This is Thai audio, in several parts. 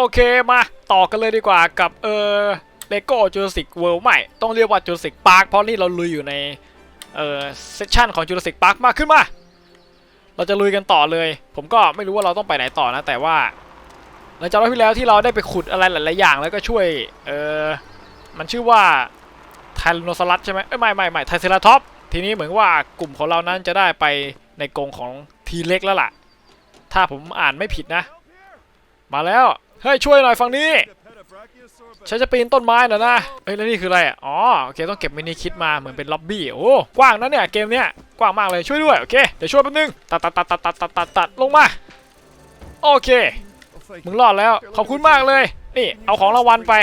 โอเคมาต่อกันเลยดีกว่ากับเออเลโก้จูราสสิกเวิลด์ใหม่ต้องเรียกว่าจูราสสิกพาร์คเพราะนี่เราลุยอยู่ในเออเซสชันของจูราสสิกพาร์คมากขึ้นมา เราจะลุยกันต่อเลย ผมก็ไม่รู้ว่าเราต้องไปไหนต่อนะ แต่ว่าหลังจากรอบที่แล้วที่เราได้ไปขุดอะไรหลาย ๆ อย่างแล้วก็ช่วยเออมันชื่อว่าไทรโนซอรัสใช่ไหมเอ้ยไม่ไม่ไม่ไทรเซราท็อปทีนี้เหมือนว่ากลุ่มของเรานั้นจะได้ไปในกรงของทีเล็กแล้วล่ะ ถ้าผมอ่านไม่ผิดนะ มาแล้ว เฮ้ยช่วยหน่อยฝั่งนี้ฉันจะปีนต้นไม้นะนะเฮ้ยแล้วนี่คืออะไรอะอ๋อโอเคต้องเก็บมินิคิดมาเหมือนเป็นล็อบบี้โอ้กว้างนะเนี่ยเกมเนี้ยกว้างมากเลยช่วยด้วยโอเคเดี๋ยวช่วยแป๊บนึงตัดตัดตัดตัดตัดตัดตัดตัดลงมาโอเคมึงรอดแล้วขอบคุณมากเลย นี่เอาของรางวัลไป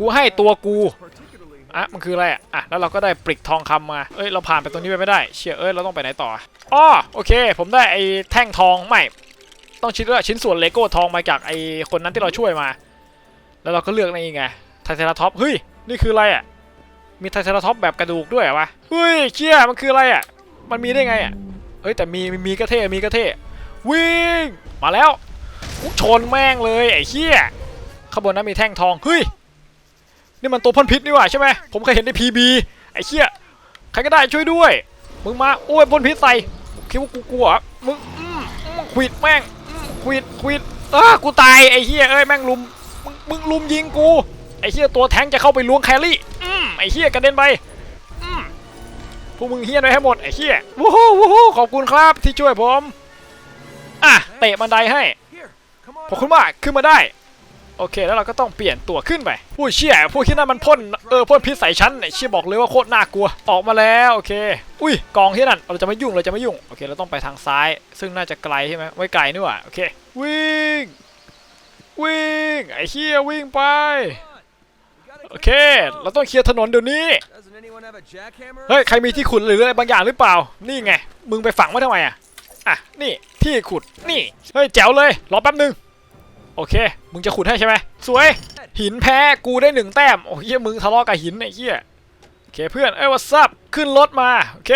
กูให้ตัวกูอะมันคืออะไรอะอะแล้วเราก็ได้ปริกทองคำมาเอ้ยเราผ่านไปตรงนี้ไปไม่ได้เชี่ยเอ้ยเราต้องไปไหนต่ออ๋อโอเค ผมได้ไอ้แท่งทองไม่ ต้องชิ้นว่าชิ้นส่วนเลโก้ทองมาจากไอคนนั้นที่เราช่วยมา แล้วเราก็เลือกนี่ไงไทเทราท็อปเฮ้ยนี่คืออะไรอะมีไทเทราท็อปแบบกระดูกด้วยวะเฮ้ยเชี่ยมันคืออะไรอะมันมีได้ไงอะเฮ้ยแต่มีมีกระเทมีกระเทวิ่งมาแล้วกูชนแม่งเลยไอ้เชี่ยข้างบนนั้นมีแท่งทองเฮ้ยนี่มันตัวพ่นพิษนี่หว่าใช่ไหมผมเคยเห็นในพีบีไอ้เชี่ยใครก็ได้ช่วยด้วย มึงมาโอ้ยพ่นพิษใส่คิดว่ากูกลัวมึงขวิดแม่ง อืมขวิดขวิดเออกูตายไอ้เหี้ยเอ้ยแม่งลุมมึงมึงลุมยิงกูไอ้เหี้ยตัวแทงค์จะเข้าไปล้วงแครี่อืมไอ้เหี้ยกระเด็นไปอืมพวกมึงเหี้ยนไว้ให้หมดไอ้เหี้ยวู้ฮู้วู้ฮู้ขอบคุณครับที่ช่วยผมอะเตะบันไดให้ขอบคุณมากขึ้นมาได้ โอเค แล้วเราก็ต้องเปลี่ยนตัวขึ้นไปผู้เชี่ยพวกที่นั่นมันพ่นเออพ่นพิษใส่ฉันไอ้เชี่ยบอกเลยว่าโคตรน่ากลัวออกมาแล้วโอเค อุ้ยกองที่นั่นเราจะไม่ยุ่งเราจะไม่ยุ่งโอเคเราต้องไปทางซ้าย ซึ่งน่าจะไกลใช่ไหมไม่ไกลนี่หว่าโอเค วิ่ง วิ่งไอ้เชี่ยวิ่งไปโอเค เราต้องเคลียร์ถนนเดี๋ยวนี้ เฮ้ย ใครมีที่ขุดหรืออะไรบางอย่างหรือเปล่า นี่ไง มึงไปฝังไว้ทำไมอะ อะ นี่ ที่ขุด นี่ เฮ้ย แจ๋วเลย รอแป๊บนึง โอเค มึงจะขุดให้ใช่ไหมสวย หินแพ้กูได้หนึ่งแต้ม โอ้ยมึงทะเลาะกับหินไอ้เหี้ยโอเคเพื่อนเอ้ยวัซับขึ้นรถมาโอเค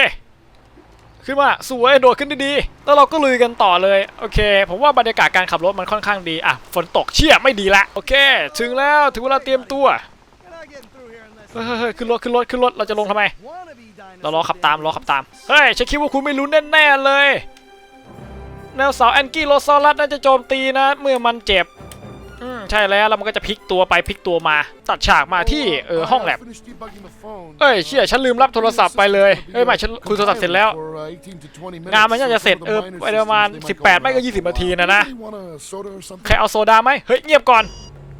ขึ้นมาสวยโดดขึ้นดีๆแล้วเราก็ลุยกันต่อเลยโอเค ผมว่าบรรยากาศการขับรถมันค่อนข้างดีอะฝนตกเชี่ยไม่ดีละโอเค ถึงแล้วถึงเวลาเตรียมตัวเฮ้ยขึ้นรถขึ้นรถขึ้นรถเราจะลงทำไมเรารอขับตามรอขับตามเฮ้ยฉันคิดว่าคุณไม่รู้แน่ๆเลย แนวเสาแอนกี้โลซอรัสน่าจะโจมตีนะ เมื่อมันเจ็บอืมใช่แล้วแล้วมันก็จะพลิกตัวไปพลิกตัวมา ตัดฉากมาที่เออห้องแลบเอ้ยเชี่ยฉันลืมรับโทรศัพท์ไปเลยเอ้ยไม่ฉันคุยโทรศัพท์เสร็จแล้ว งานมันน่าจะเสร็จเออไปประมาณ 18 ไม่ก็ 20นาทีนะนะใครเอาโซดาไหมเฮ้ยเงียบก่อน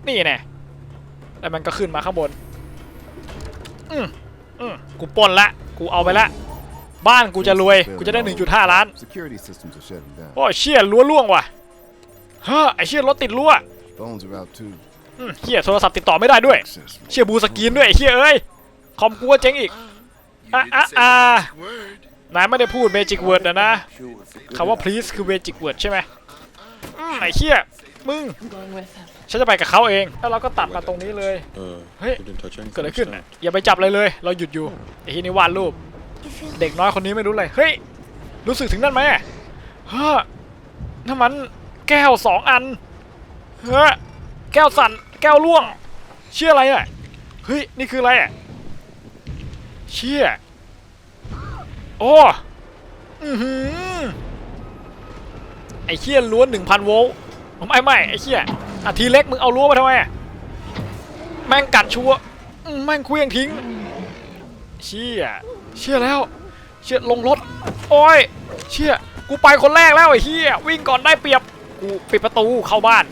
นี่แน่แล้วมันก็ขึ้นมาข้างบนอืมอืมกูปล้นละกูเอาไปละ บ้านกูจะรวย กูจะได้ 1.5 ล้าน Security systems are shutting down. โอ้ยเชี่ยรั้วล่วงว่ะเฮ้อไอเชี่ยรถติดรั้ว Phones are out too. อืมเชี่ยโทรศัพท์ติดต่อไม่ได้ด้วย Access เชี่ยบูสกรีนด้วยไอ้เชี่ยเอ้ย คอมกูก็เจ๊งอีกอะอะอะนายไม่ได้พูดเมจิกเวิร์ดนะนะคำว่า please คือเมจิกเวิร์ดใช่ไหมอืมไอ้เชี่ยมึง I'm going with him. ฉันจะไปกับเขาเอง แล้วเราก็ตัดมาตรงนี้เลย Uh, Hey, didn't touch anything. เกิดอะไรขึ้นน่ะอย่าไปจับอะไรเลย เราหยุดอยู่ไอ้ที่นี่วาดรูป เด็กน้อยคนนี้ไม่รู้เลยเฮ้ยรู้สึกถึงนั่นไหมเฮ้อน้ำมันแก้วสองอันเฮ้อแก้วสั่นแก้วล่วง เชื่ออะไรอะเฮ้ยนี่คืออะไรอะเชี่ยโอ้อือหือไอ้เชี่ยล้วนหนึ่งพันโวลต์ผมไม่ไม่ไอ้เชี่ยอะทีเล็กมึงเอาร้วมาทำไมอะแม่งกัดชัวแม่งเคลี้ยงทิ้งเชี่ย เชี่ยแล้ว เชี่ยลงรถ โอ้ย เชี่ยกูไปคนแรกแล้วไอ้เฮียวิ่งก่อนได้เปรียบ กูปิดประตูเข้าบ้าน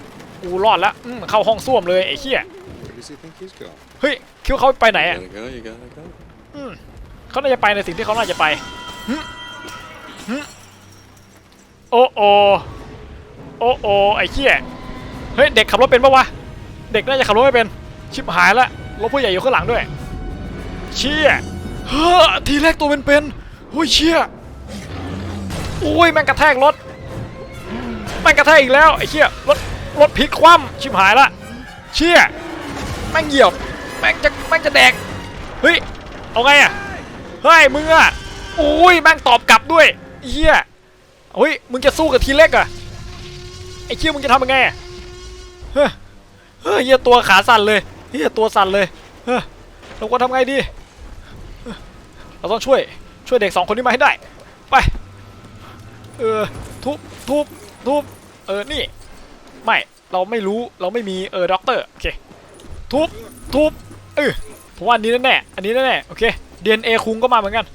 กูรอดแล้วอืมเข้าห้องส้วมเลยไอ้เฮีย Where does he think he's going? เฮ้ยคิดว่าเขาไปไหน You อะ gotta go, you gotta go. อืมเขาน่าจะไปในสิ่งที่เขาน่าจะไปหึหึโอ้โอโอ้โอไอ้เหี้ยเฮ้ย เด็กขับรถเป็นปะวะ เด็กน่าจะขับรถไม่เป็น ชิบหายละรถผู้ใหญ่อยู่ข้างหลังด้วย เชี่ย เฮ้อทีแรกตัวเป็นๆโอ้ยเชี่ยโอ้ยแม่งกระแทกรถแม่งกระแทกอีกแล้วไอ้เชี่ยรถรถพลิกคว่ำชิบหายละเชี่ยแม่งเหยียบแม่งจะแม่งจะแดกเฮ้ยเอาไงอะเฮ้ยมึงอะโอ้ยแม่งตอบกลับด้วยเฮียเฮ้ยมึงจะสู้กับทีเล็กอะไอ้เชี่ยมึงจะทำยังไงอะเฮ้ยเฮ้ยเหี้ยตัวขาสั่นเลยเฮียตัวสั่นเลยเฮ้ยเราควรทำไงดี เราต้องช่วยช่วยเด็กสองคนนี้มาให้ได้ ไป เออทุบทุบทุบเออนี่ ไม่เราไม่รู้เราไม่มีเออด็อกเตอร์โอเคทุบทุบเออผมว่าอันนี้แน่อันนี้แน่โอเค DNA คุงก็มาเหมือนกัน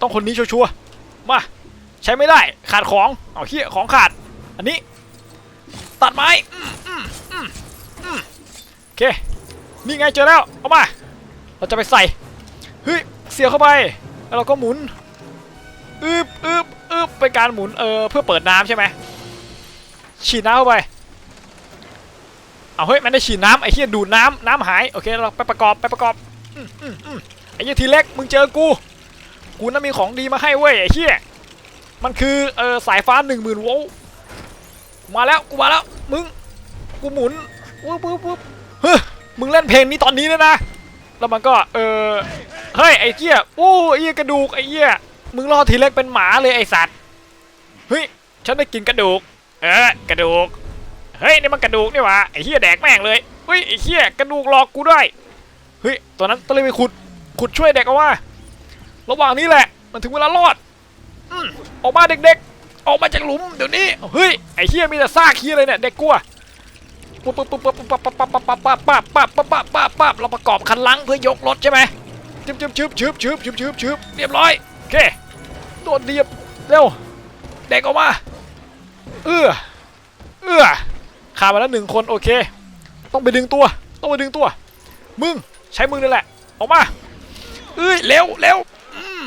ต้องคนนี้ชัวร์มาใช้ไม่ได้ขาดของเอาเฮียของขาด อันนี้ ตัดไม้อืมอืมอืมอืมโอเคนี่ไงเจอแล้วเอามา เราจะไปใส่เฮ้ย เสียบเข้าไป แล้วเราก็หมุนอึบอึบอึบเป็นการหมุนเออเพื่อเปิดน้ำใช่ไหมฉีดน้ำเข้าไปเอาเฮ้ยมันได้ฉีดน้ำไอ้เหี้ยดูดน้ำน้ำหายโอเคเราไปประกอบไปประกอบออไอ้เหี้ยทีเล็กมึงเจอกูกูน่ามีของดีมาให้เว้ยไอ้เหี้ยมันคือเออสายฟ้าหนึ่งหมื่นโวลต์มาแล้วกูมาแล้วมึงกูหมุนวุ๊บวุ๊บวุ๊บเฮ้ยมึงเล่นเพลงนี้ตอนนี้เลยนะแล้วมันก็เออ เฮ้ยไอ้เหี้ยโอ้ไอ้เหี้ยกระดูกไอ้เหี้ยมึงรอทีเล็กเป็นหมาเลยไอ้สัตว์เฮ้ยฉันได้กินกระดูก เออกระดูกเฮ้ยนี่มันกระดูกนี่หวะไอ้เหี้ยแดกแม่งเลยเฮ้ยไอ้เหี้ยกระดูกหลอกกูด้วยเฮ้ยตัวนั้นต้องเลยไปขุดขุดช่วยเด็กเอาว่า ระหว่างนี้แหละ มันถึงเวลารอดอืมออกมาเด็กๆ ออกมาจากหลุมเดี๋ยวนี้เฮ้ยไอ้เหี้ยมีแต่ซากเหี้ยเลยเนี่ยเด็กกลัวปุ๊บปุ๊บปุ๊บปุ๊บปุ๊บปุ๊บปุ๊บปุ๊บปุ๊บปุ๊บปุ๊บปุ๊บปุ๊บปุ๊บปุ๊บปุ๊บเราประกอบคันลังเพื่อยกรถใช่ไหม ชึบชึบชึบชึบชึบชึบชึบชึบเรียบร้อยโอเคโดดเดียบเร็วเด็กออกมา เอื้อเอื้อขาดมาแล้วหนึ่งคนโอเค ต้องไปดึงตัว ต้องไปดึงตัว มึงใช้มึงนั่แหละ ออกมาเอ้ยเร็วเร็วอืม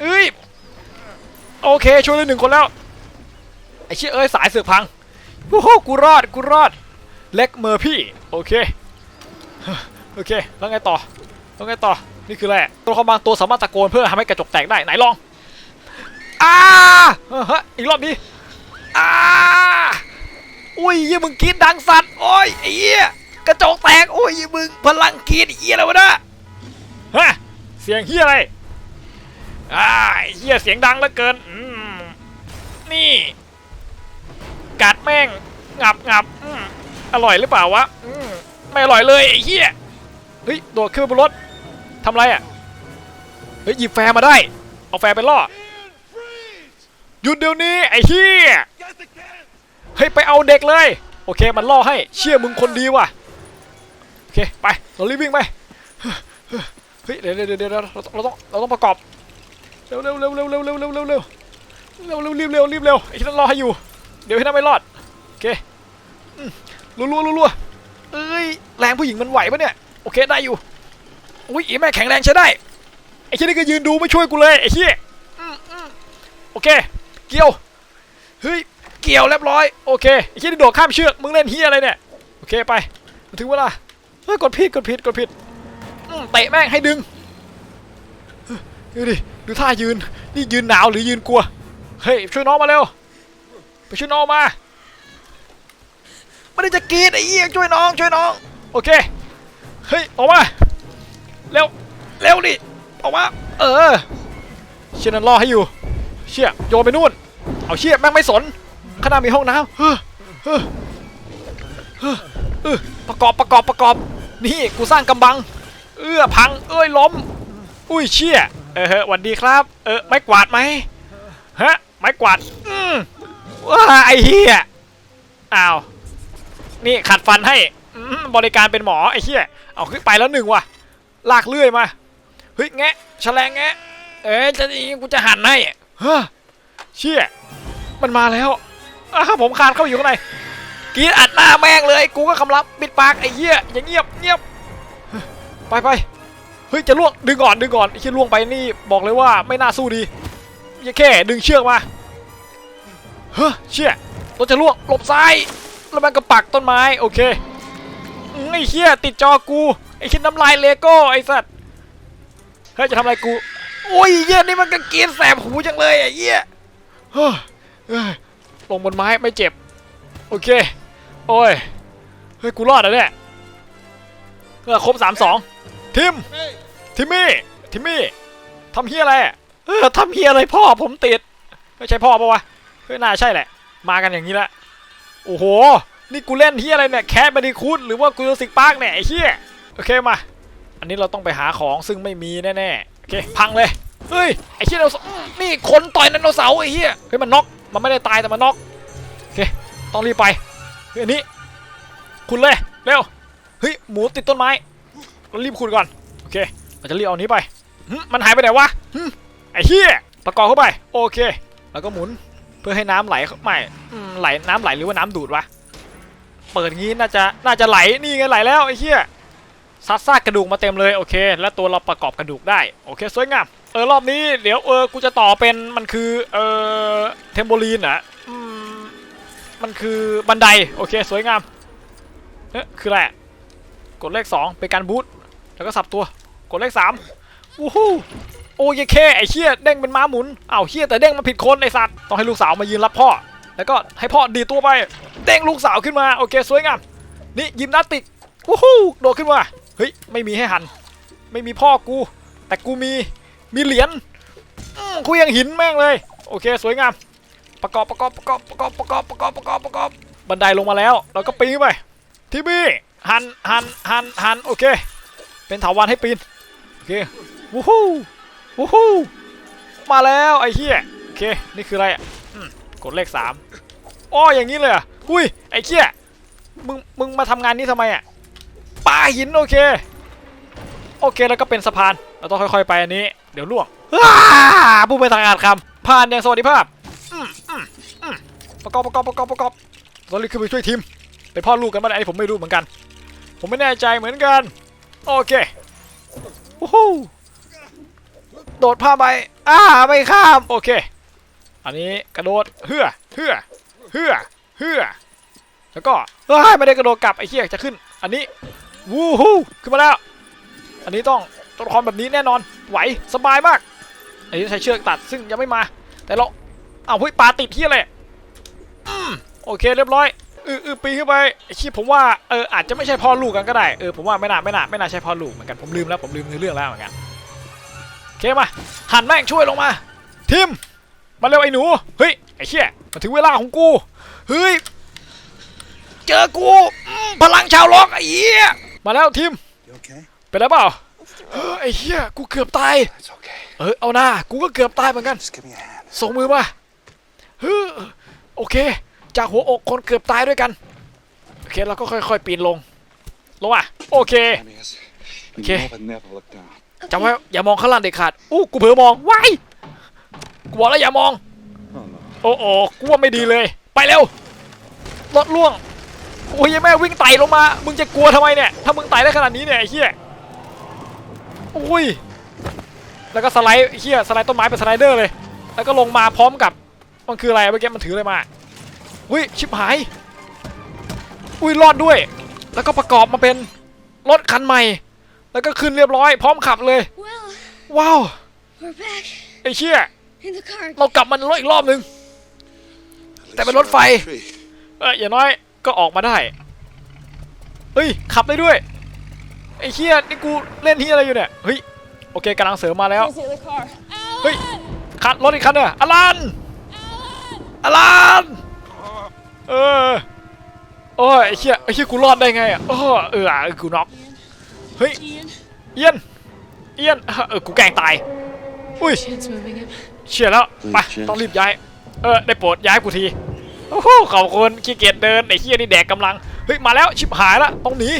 เอ้ยโอเคช่วยได้หนึ่งคนแล้วไอ้เชี่ยเอ้ยสายเสือกพังโอ้โหกูรอดกูรอด เล็กเมอร์พี่โอเคโอเคแล้วไงต่อแล้วไงต่อ นี่คืออะไรตัวเขาบางตัวสามารถตะโกนเพื่อทำให้กระจกแตกได้ไหนลองอ้าเฮ้ยอีกรอบนี้อ้าอุ้ยเหี้ยมึงกรีดดังสัตว์โอ้ยไอ้เหี้ยกระจกแตกโอ้ยมึงพลังกรีดไอ้เหี้ยอะไรวะเนะฮะเสียงเหี้ยอะไรอ่าไอ้เหี้ยเสียงดังเหลือเกินอืมนี่กัดแม่งงับงับอืมอร่อยหรือเปล่าวะอืมไม่อร่อยเลยไอ้เหี้ยเฮ้ยโดดขึ้นบนรถ ทำไรอะ เฮ้ยหยิบแฟร์มาได้ เอาแฟร์ไปล่อหยุดเดี๋ยวนี้ไอ้เหี้ยเฮ้ยไปเอาเด็กเลย โอเคมันล่อให้ เชื่อมึงคนดีว่ะ โอเคไปเรารีบวิ่งไป เฮ้ยเดี๋ยวเดี๋ยวเดี๋ยวเราเราต้องเราต้องประกอบ เร็วเร็วเร็วเร็วเร็วเร็วเร็วเร็วเร็วเร็วเร็วรีบเร็วรีบเร็วไอ้ที่นั่นรอให้อยู่ เดี๋ยวให้นั่นไม่รอด โอเคอืมรัวรัวรัวรัวเอ้ยแรงผู้หญิงมันไหวปะเนี่ย โอเคได้อยู่ อุ้ยไอ้แม่แข็งแรงใช้ได้ไอ้ที่นี่ก็ยืนดูไม่ช่วยกูเลยไอ้เหี้ยอืมอืมโอเค เกี่ยวเฮ้ยเกี่ยวเรียบร้อยโอเคไอ้ที่นี่โดดข้ามเชือกมึงเล่นเฮียอะไรเนี่ยโอเคไปมาถึงเวลาเฮ้ยกดผิดกดผิดกดผิดอืมเตะแม่งให้ดึงดูดิดูท่ายืนนี่ยืนหนาวหรือยืนกลัวเฮ้ยช่วยน้องมาเร็วไปช่วยน้องมาไม่ได้จะกรีดไอ้เหี้ยช่วยน้องช่วยน้องโอเคเฮ้ยออกมา เร็ว เร็วดิออกมาเออ เชี่ยนันรอให้อยู่ เชี่ยโยนไปนู่น เอาเชี่ยแม่งไม่สนข้างหน้ามีห้องน้ำเฮ้อเฮ้อเฮ้อประกอบประกอบประกอบ นี่กูสร้างกำบัง เอื้อพัง เอ้ยล้ม อุ้ยเชี่ยเออเฮ้ยหวันดีครับ เออไม้กวาดไหมฮะไม้กวาด อืมว้าไอ้เหี้ยอ้าวนี่ขัดฟันให้บริการเป็นหมอไอ้เหี้ยเอาขึ้นไปแล้วหนึ่งว่ะ ลากเลื่อยมา เฮ้ยแงะแฉลงแงะ เอ้ยจะนี่กูจะหันให้เฮ้อเชี่ย มันมาแล้วอ้าวผมคานเข้าไปอยู่ข้างในกีดอัดหน้าแม่งเลย กูก็คำรับปิดปากไอ้เหี้ยอย่างเงียบเงียบ ไปไปเฮ้ยจะล่วงดึงก่อนดึงก่อนไอ้เชี่ยล่วงไปนี่บอกเลยว่าไม่น่าสู้ดีอย่าแค่ดึงเชือกมา เฮ้ยเชี่ยรถจะล่วงหลบซ้าย แล้วมันก็ปักต้นไม้โอเคไอ้เชี่ยติดจอกู ไอ้ชี่ยน้ำลายเลโก้ไอ้สัตว์เฮ้ยจะทำอะไรกูโอ้ยเหี้ยนี่มันก็เกียนแสบหูจังเลยไอ้เหี้ยเฮ้ยเฮ้ยลงบนไม้ไม่เจ็บ โอเค โอ้ย เฮ้ย กูรอดแล้วเนี่ยเออครบสามสองทิม ทิมมี่ ทิมมี่ทำเฮียอะไรเออทำเฮียอะไรพ่อผมติด ไม่ใช่พ่อปะวะเฮ้ยน่าใช่แหละ มากันอย่างนี้ละ โอ้โห นี่กูเล่นที่อะไรเนี่ย แคสบันดีคูดหรือว่ากูจะสิกปาร์กเนี่ยไอ้เหี้ย อเคมา อันนี้เราต้องไปหาของซึ่งไม่มีแน่ๆโอเคพังเลยเฮ้ยไอ้เหี้ยไดโนเสาร์นี่คนต่อยไดโนเสาร์ไอ้เหี้ยเฮ้ยมันน็อกมันไม่ได้ตายแต่มันน็อกโอเคต้องรีบไปเฮ้ยอันนี้ คุณเลยเร็วเฮ้ยหมูติดต้นไม้เรารีบขุดก่อนโอเคเราจะรีบเอาอันนี้ไปมันหายไปไหนวะไอ้เหี้ยประกอบเข้าไป โอเค แล้วก็หมุนเพื่อให้น้ำไหลเข้าไม่ไหลน้ำไหลหรือว่าน้ำดูดวะเปิดงี้น่าจะน่าจะไหลนี่ไงไหลแล้วไอ้เหี้ย ซัดซากกระดูกมาเต็มเลยโอเค แล้วตัวเราประกอบกระดูกได้โอเคสวยงามเออรอบนี้เดี๋ยวเออกูจะต่อเป็นมันคือเออเทมโบลีนออืมมันคือบันไดโอเคสวยงามเอ๊ะคืออะไรอะกดเลข 2 เป็นการบูทแล้วก็สับตัวกดเลข3วู้ฮู้โอ้ยเคไอ้เชี่ยเด้งเป็นม้าหมุนอ้าวเชี่ยแต่เด้งมาผิดคนไอ้สัตว์ต้องให้ลูกสาวมายืนรับพ่อ แล้วก็ให้พ่อดีตัวไป เด้งลูกสาวขึ้นมาโอเคสวยงามนี่ยิมนาสติกวู้ฮู้โดดขึ้นมา เฮ้ย ไม่มีให้หัน ไม่มีพ่อกู แต่กูมี มีเหรียญอืมกูยังหินแม่งเลย โอเค สวยงาม ประกอบประกอบประกอบประกอบประกอบประกอบประกอบประกอบ บันไดลงมาแล้ว เราก็ปีนไป ทีบี้หันหันหันหันโอเค เป็นถาวันให้ปีน โอเค วู้ฮู้ วู้ฮู้ มาแล้วไอ้เหี้ย โอเค นี่คืออะไรอะกดเลขสามอ้ออย่างนี้เลยอะ อุ้ย ไอ้เหี้ย มึง มึงมาทำงานนี้ทำไมอะ ปาหินโอเค โอเคแล้วก็เป็นสะพาน เราต้องค่อยๆไปอันนี้ เดี๋ยวล่วงอ้าผู้ไปทางการคำผ่านอย่างสวัสดิภาพประกอบประกอบประกอบประกอบตอนนี้คือไปช่วยทีมเป็นพ่อลูกกันมางไหนผมไม่รู้เหมือนกัน ผมไม่แน่ใจเหมือนกัน โอเควู้ฮู้โดดผ้าใบอ้าไม่ข้ามโอเค อันนี้กระโดดเฮือเฮือเฮือเฮือแล้วก็เฮ้ยไม่ได้กระโดดกลับไอ้เหี้ยจะขึ้น อันนี้ วู้ฮู้ขึ้นมาแล้ว อันนี้ต้องตัวละครแบบนี้แน่นอนไหวสบายมาก อันนี้ใช้เชือกตัดซึ่งยังไม่มา แต่เราเอาเฮ้ยปลาติดที่อะไรโอเคเรียบร้อยอืออือปีขึ้นไปไอ้ชี้ผมว่าเอออาจจะไม่ใช่พ่อลูกกันก็ได้เออผมว่าไม่น่าไม่น่าไม่น่าใช่พ่อลูกเหมือนกันผมลืมแล้วผมลืมเนื้อเรื่องแล้วเหมือนกันโอเคมาหันแม่งช่วยลงมา ทิมมาเร็วไอ้หนูเฮ้ยไอ้เชี่ยมาถึงเวลาของกูเฮ้ยเจอกูพลังชาวล็อกไอ้เหี้ย มาแล้วทีม You okay? เป็นไรเปล่าเฮ้ยไอ้เหี้ยกูเกือบตาย It's okay. เออเอาหน้ากูก็เกือบตายเหมือนกัน Just give me a hand. ส่งมือมาเฮ้ยโอเค จากหัวอกคนเกือบตายด้วยกันโอเคเราก็ค่อยๆปีนลงลงอะโอเค Amias, you Okay. never, never look down. จำไว้อย่ามองข้างล่างเด็ดขาดอู้กูเผลอมองว้ายกูบอกแล้วอย่ามอง Oh no. โอ้โอ้กูว่าไม่ดีเลย ไปเร็วรถล่วง โอ้ยแม่วิ่งไต่ลงมา มึงจะกลัวทำไมเนี่ย ถ้ามึงไต่ได้ขนาดนี้เนี่ยไอ้เหี้ยโอ้ย แล้วก็สไลด์เหี้ยสไลด์ต้นไม้เป็นสไลเดอร์เลย แล้วก็ลงมาพร้อมกับ มันคืออะไรเมื่อกี้มันถืออะไรมา อุ้ยชิบหาย อุ้ยรอดด้วย แล้วก็ประกอบมาเป็นรถคันใหม่ แล้วก็ขึ้นเรียบร้อย พร้อมขับเลย ว้าว ไอ้เชี่ยเรากลับมันรถอีกรอบนึง At Tại least bên lốt you're phày. on the tree. เอออย่างน้อย ก็ออกมาได้ เฮ้ย ขับได้ด้วย ไอ้เชี่ยนี่กูเล่นที่อะไรอยู่เนี่ย เฮ้ย โอเคกำลังเสริมมาแล้ว เฮ้ยขัดรถอีกคันเนอะอลันอลันเออโอ้ยไอ้เชี่ยไอ้เชี่ยกูรอดได้ไงอะเออเออเออกูน็อก เฮ้ย เอียน เอียน เออ กูแกล้งตาย อุ้ยเชี่ยแล้ว ไป ต้องรีบย้าย เออ ได้โปรดย้ายกูที โอ้โหขอบคุณขี้เกียจเดินไอ้เฮียนี่แดกกำลัง เฮ้ย มาแล้วชิบหายละต้องหนี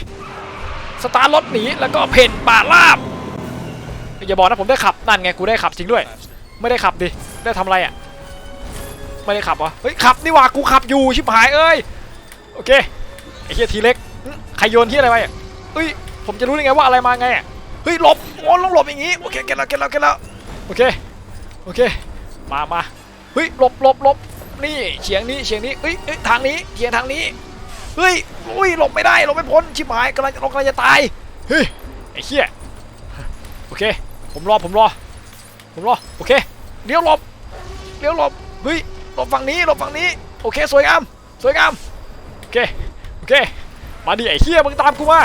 สตาร์รถหนี แล้วก็เพ่นป่าลาบ อย่าบอกนะผมได้ขับ นั่นไง กูได้ขับจริงด้วย ไม่ได้ขับดิ ได้ทำอะไรอะ ไม่ได้ขับเหรอเฮ้ย ขับนี่ว่ากูขับอยู่ชิบหายเอ้ย โอเค ไอ้เฮียทีเล็กใครโยนที่อะไรไปอะเฮ้ย ผมจะรู้ได้ไงว่าอะไรมาไงอะเฮ้ยหลบโอ้ต้องหลบอย่างงี้ โอเคเก็ตแล้วเก็ตแล้วเก็ตแล้ว โอเค โอเค มามาเฮ้ยหลบหลบหลบ นี่เฉียงนี้เฉียงนี้เฮ้ยเฮ้ยทางนี้เฉียงทางนี้เฮ้ยอุ้ยหลบไม่ได้หลบไม่พ้นชิบหายกำลังเรากำลังจะตายเฮ้ยไอ้เหี้ยโอเค ผมรอผมรอ ผมรอโอเคเลี้ยวหลบเลี้ยวหลบเฮ้ยหลบฝั่งนี้หลบฝั่งนี้โอเคสวยงามสวยงามโอเคโอเคมาดิไอ้เหี้ยมึงตามกูมา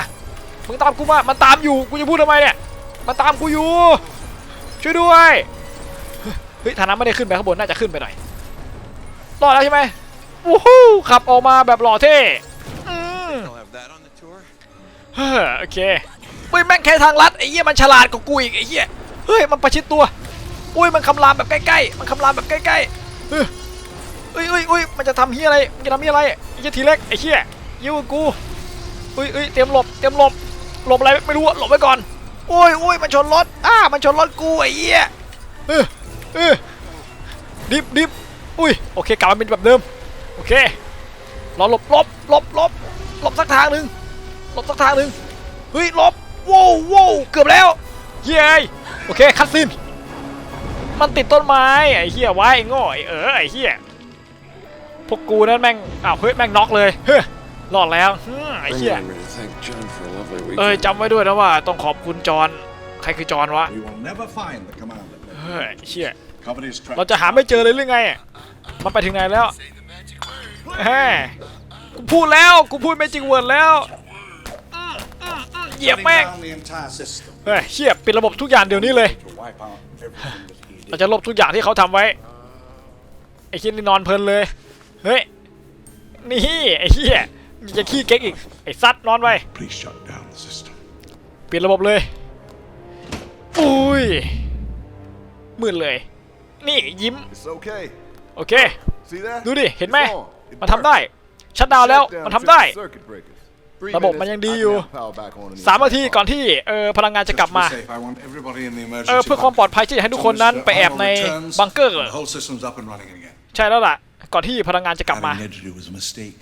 มึงตามกูมามันตามอยู่กูจะพูดทำไมเนี่ยมันตามกูอยู่ช่วยด้วยเฮ้ยฐานะไม่ได้ขึ้นไปข้างบนน่าจะขึ้นไปหน่อย รอดแล้วใช่ไหมวู้ฮู้ขับออกมาแบบหล่อเท่เฮ้อโอเคเฮ้ยแม่งแค่ทางลัดไอ้เหี้ยมันฉลาดกว่ากูอีกไอ้เหี้ยเฮ้ยมันประชิดตัวอุ้ยมันคำรามแบบใกล้ๆมันคำรามแบบใกล้ๆเฮ้ยเอ้ยเอ้ยเอ้ยมันจะทำเหี้ยอะไรมันจะทำเหี้ยอะไรไอ้เหี้ยทีเล็กไอ้เหี้ยยิ้วกับกูเอ้ยเอ้ยเตรียมหลบเตรียมหลบหลบอะไรไม่รู้อะหลบไว้ก่อนโอ้ยโอ้ยมันชนรถอ้ามันชนรถกูไอ้เหี้ยเออเออดิบดิบ อุ้ยโอเคกลับมาเป็นแบบเดิมโอเครอหลบหลบหลบหลบหลบสักทางหนึ่งหลบสักทางหนึ่งเฮ้ยหลบโว้วโว้วเกือบแล้วเย้ยโอเคคัดซินมันติดต้นไม้ไอ้เหี้ยไว้ไอ้โง่ไอ้เออไอ้เหี้ยพวกกูนั่นแม่งอ้าวเฮ้ยแม่งน็อกเลยเฮ้ยรอดแล้วฮึ่มไอ้เหี้ย Remember to thank John for a lovely เอ้ย weekend. จำไว้ด้วยนะว่าต้องขอบคุณจอห์นใครคือจอห์นวะ You will never find the commander. เฮ้ยไอ้เชี่ย Company's trapped. เราจะหาไม่เจอเลยหรือไง มันไปถึงไหนแล้วแฮกูพูดแล้ว กูพูดไม่จริงเวิร์ดแล้วเหยียบแม่งเฮ้ยเชี่ยปิดระบบทุกอย่างเดี๋ยวนี้เลย เราจะลบทุกอย่างที่เขาทำไว้ ไอ้คิดนี่นอนเพลินเลย เฮ้ย นี่ไอ้เหี้ยจะขี้เก๊กอีก ไอ้ซัดนอนไว้ปิดระบบเลย อุ้ยมืดเลย นี่ยิ้ม It's okay. โอเค See that? ดูดิ เห็นไหม It's on. It มันทำได้ ชัดดาวน์ worked. แล้ว Shut down มันทำได้ tripped circuit breakers. Three ระบบ minutes, มันยังดี I can อยู่ have power back on in the สามนาที entire ก่อนที่เออพลังงานจะ Just กลับ to be มา safe, I want everybody in the เออ emergency เพื่อความปลอดภัยที่จะให้ทุกคนนั้น As soon as ไปแอบ Arnold ใน returns, บังเกอร์ The whole system's up and running again. ใช่แล้วล่ะ ก่อนที่พลังงานจะกลับมา Having Ned do was a mistake.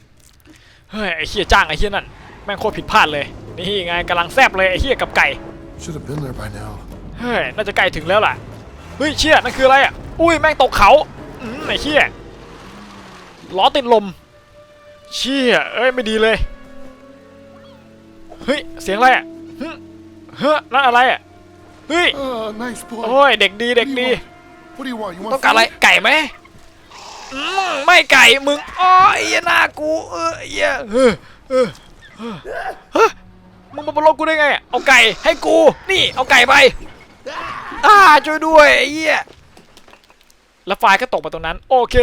เฮ้ย ไอ้เฮียจ้างไอ้เฮียนั่น แม่งโคตรผิดพลาดเลย นี่ไงกำลังแซบเลยไอ้เฮียกับไก่ Should have been there by now. เฮ้ย น่าจะใกล้ถึงแล้วล่ะ เฮ้ยเชี่ยนั่นคืออะไรอะ อุ้ยแม่งตกเขา อืมไอ้เชี่ยล้อติดลม เชี่ยเอ้ยไม่ดีเลย เฮ้ย เสียงอะไรอะฮึเฮ้ยนั่นอะไรอะ เฮ้ย Uh, nice boy. โอ้ย เด็กดี เด็กดี What do you want? You ต้อ want งการอะไรไก่ไหมอืมไม่ไก่มึงอ้อไอ้เหี้ยหน้ากูเออไอ้เหี้ยเออเออเออเฮ้ยมึงมาบนรถกูได้ไงอะเอาไก่ให้กู นี่ เอาไก่ไป อ่าช่วยด้วยไอ้เหี้ย แล้วไฟล์ก็ตกมาตรงนั้น โอเค